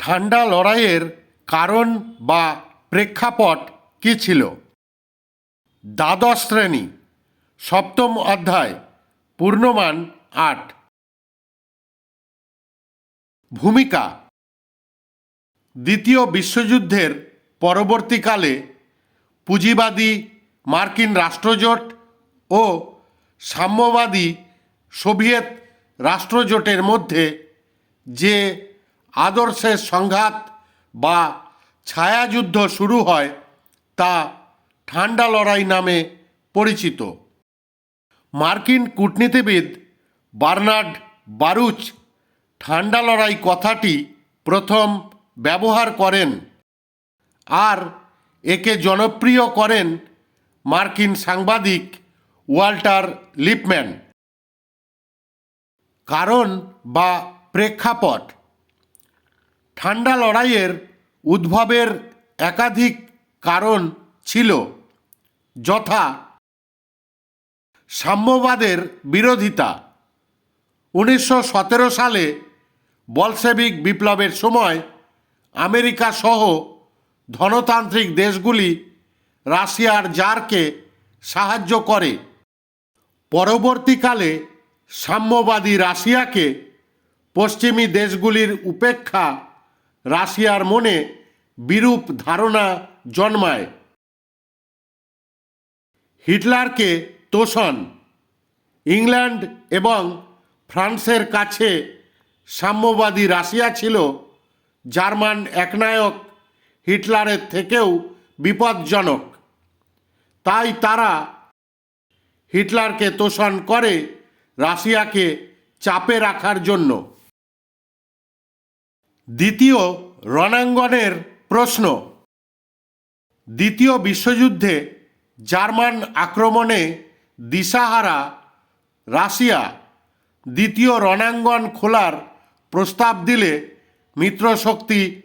ঠান্ডা লড়াইয়ের কারণ বা প্রেক্ষাপট কী ছিল? দ্বাদশ শ্রেণি, সপ্তম অধ্যায়, পূর্ণমান আট। ভূমিকা। দ্বিতীয় বিশ্বযুদ্ধের পরবর্তীকালে পুঁজিবাদী মার্কিন রাষ্ট্রজোট ও সাম্যবাদী সোভিয়েত রাষ্ট্রজোটের মধ্যে যে আদর্শের সংঘাত বা ছায়াযুদ্ধ শুরু হয় তা ঠান্ডা লড়াই নামে পরিচিত। মার্কিন কূটনীতিবিদ বার্নার্ড বারুচ ঠান্ডা লড়াই কথাটি প্রথম ব্যবহার করেন আর একে জনপ্রিয় করেন মার্কিন সাংবাদিক ওয়াল্টার লিপম্যান। কারণ বা প্রেক্ষাপট ঠান্ডা লড়াইয়ের উদ্ভবের একাধিক কারণ ছিল যথা সাম্যবাদের বিরোধিতা। উনিশশো সতেরো সালে বলসেবিক বিপ্লবের সময় আমেরিকা সহ ধনতান্ত্রিক দেশগুলি রাশিয়ার জারকে সাহায্য করে। পরবর্তীকালে সাম্যবাদী রাশিয়াকে পশ্চিমী দেশগুলির উপেক্ষা রাশিয়ার মনে বিরূপ ধারণা জন্মায়। হিটলারকে তোষণ। ইংল্যান্ড এবং ফ্রান্সের কাছে সাম্যবাদী রাশিয়া ছিল জার্মান একনায়ক হিটলারের থেকেও বিপজ্জনক। তাই তারা হিটলারকে তোষণ করে রাশিয়াকে চাপে রাখার জন্য। দ্বিতীয় রণাঙ্গনের প্রশ্ন। দ্বিতীয় বিশ্বযুদ্ধে জার্মান আক্রমণে দিশাহারা, রাশিয়া। দ্বিতীয় রণাঙ্গন খোলার প্রস্তাব দিলে মিত্রশক্তি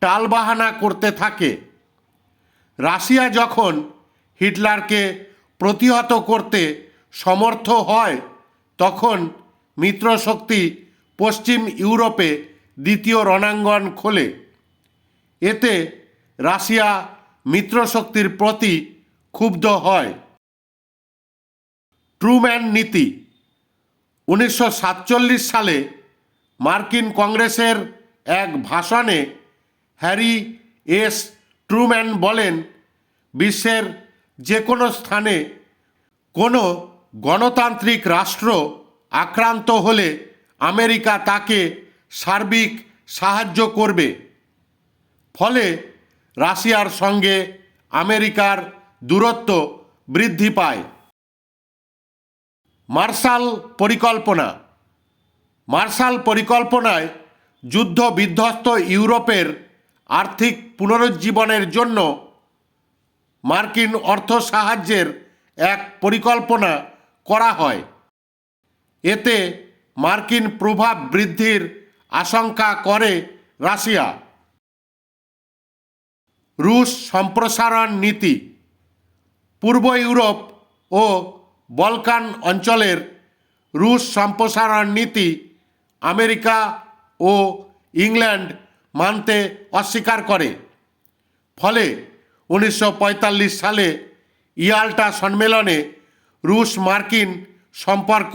টালবাহানা করতে থাকে। রাশিয়া যখন হিটলারকে প্রতিহত করতে সমর্থ হয়, তখন মিত্রশক্তি পশ্চিম ইউরোপে দ্বিতীয় রণাঙ্গন খোলে। এতে রাশিয়া মিত্রশক্তির প্রতি ক্ষুব্ধ হয়। ট্রুম্যান নীতি। উনিশশো সাতচল্লিশ সালে মার্কিন কংগ্রেসের এক ভাষণে হ্যারি এস ট্রুম্যান বলেন, বিশ্বের যে কোনো স্থানে কোনো গণতান্ত্রিক রাষ্ট্র আক্রান্ত হলে আমেরিকা তাকে সার্বিক সাহায্য করবে। ফলে রাশিয়ার সঙ্গে আমেরিকার দূরত্ব বৃদ্ধি পায়। মার্শাল পরিকল্পনা। মার্শাল পরিকল্পনায় যুদ্ধ বিধ্বস্ত ইউরোপের আর্থিক পুনরুজ্জীবনের জন্য মার্কিন অর্থ সাহায্যের এক পরিকল্পনা করা হয়। এতে মার্কিন প্রভাব বৃদ্ধির আশঙ্কা করে রাশিয়া। রুশ সম্প্রসারণ নীতি। পূর্ব ইউরোপ ও বলকান অঞ্চলের রুশ সম্প্রসারণ নীতি আমেরিকা ও ইংল্যান্ড মানতে অস্বীকার করে। ফলে উনিশশো পঁয়তাল্লিশ সালে ইয়াল্টা সম্মেলনে রুশ মার্কিন সম্পর্ক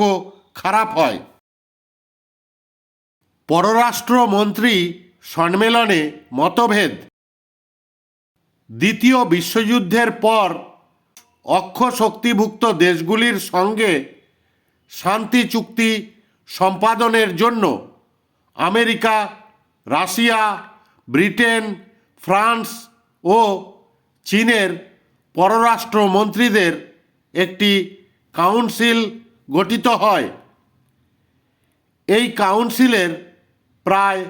খারাপ হয়। পররাষ্ট্রমন্ত্রী সম্মেলনে মতভেদ। দ্বিতীয় বিশ্বযুদ্ধের পর অক্ষ শক্তিভুক্ত দেশগুলির সঙ্গে শান্তি চুক্তি সম্পাদনের জন্য আমেরিকা, রাশিয়া, ব্রিটেন, ফ্রান্স ও চীনের পররাষ্ট্রমন্ত্রীদের একটি কাউন্সিল গঠিত হয়। এই কাউন্সিলের প্রায়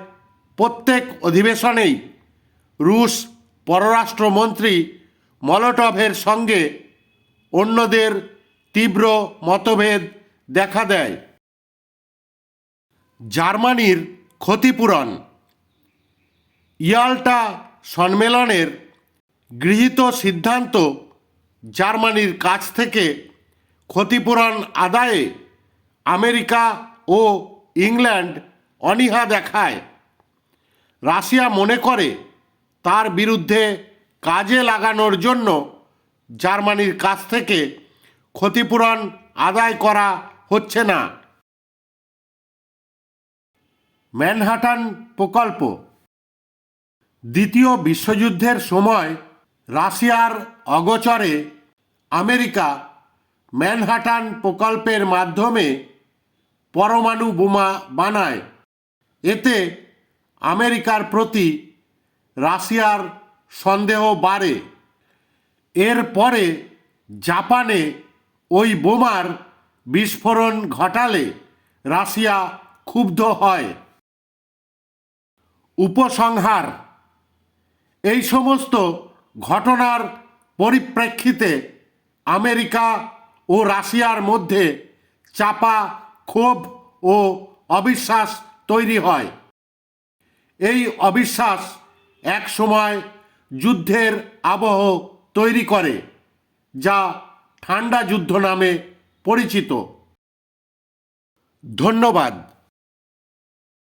প্রত্যেক অধিবেশনেই রুশ পররাষ্ট্রমন্ত্রী মলটভের সঙ্গে অন্যদের তীব্র মতভেদ দেখা দেয়। জার্মানির ক্ষতিপূরণ। ইয়াল্টা সম্মেলনের গৃহীত সিদ্ধান্ত জার্মানির কাছ থেকে ক্ষতিপূরণ আদায়ে আমেরিকা ও ইংল্যান্ড অনীহা দেখায়। রাশিয়া মনে করে তার বিরুদ্ধে কাজে লাগানোর জন্য জার্মানির কাছ থেকে ক্ষতিপূরণ আদায় করা হচ্ছে না। ম্যানহাটান প্রকল্প। দ্বিতীয় বিশ্বযুদ্ধের সময় রাশিয়ার অগচরে আমেরিকা ম্যানহাটান প্রকল্পের মাধ্যমে পরমাণু বোমা বানায়। এতে আমেরিকার প্রতি রাশিয়ার সন্দেহ বাড়ে। এরপরে জাপানে ওই বোমার বিস্ফোরণ ঘটালে রাশিয়া ক্ষুব্ধ হয়। উপসংহার, এই সমস্ত ঘটনার পরিপ্রেক্ষিতে আমেরিকা ও রাশিয়ার মধ্যে চাপা, ক্ষোভ ও অবিশ্বাস তৈরি হয়। এই অবিশ্বাস এক সময় যুদ্ধের আবহ তৈরি করে, যা ঠান্ডা যুদ্ধ নামে পরিচিত। ধন্যবাদ।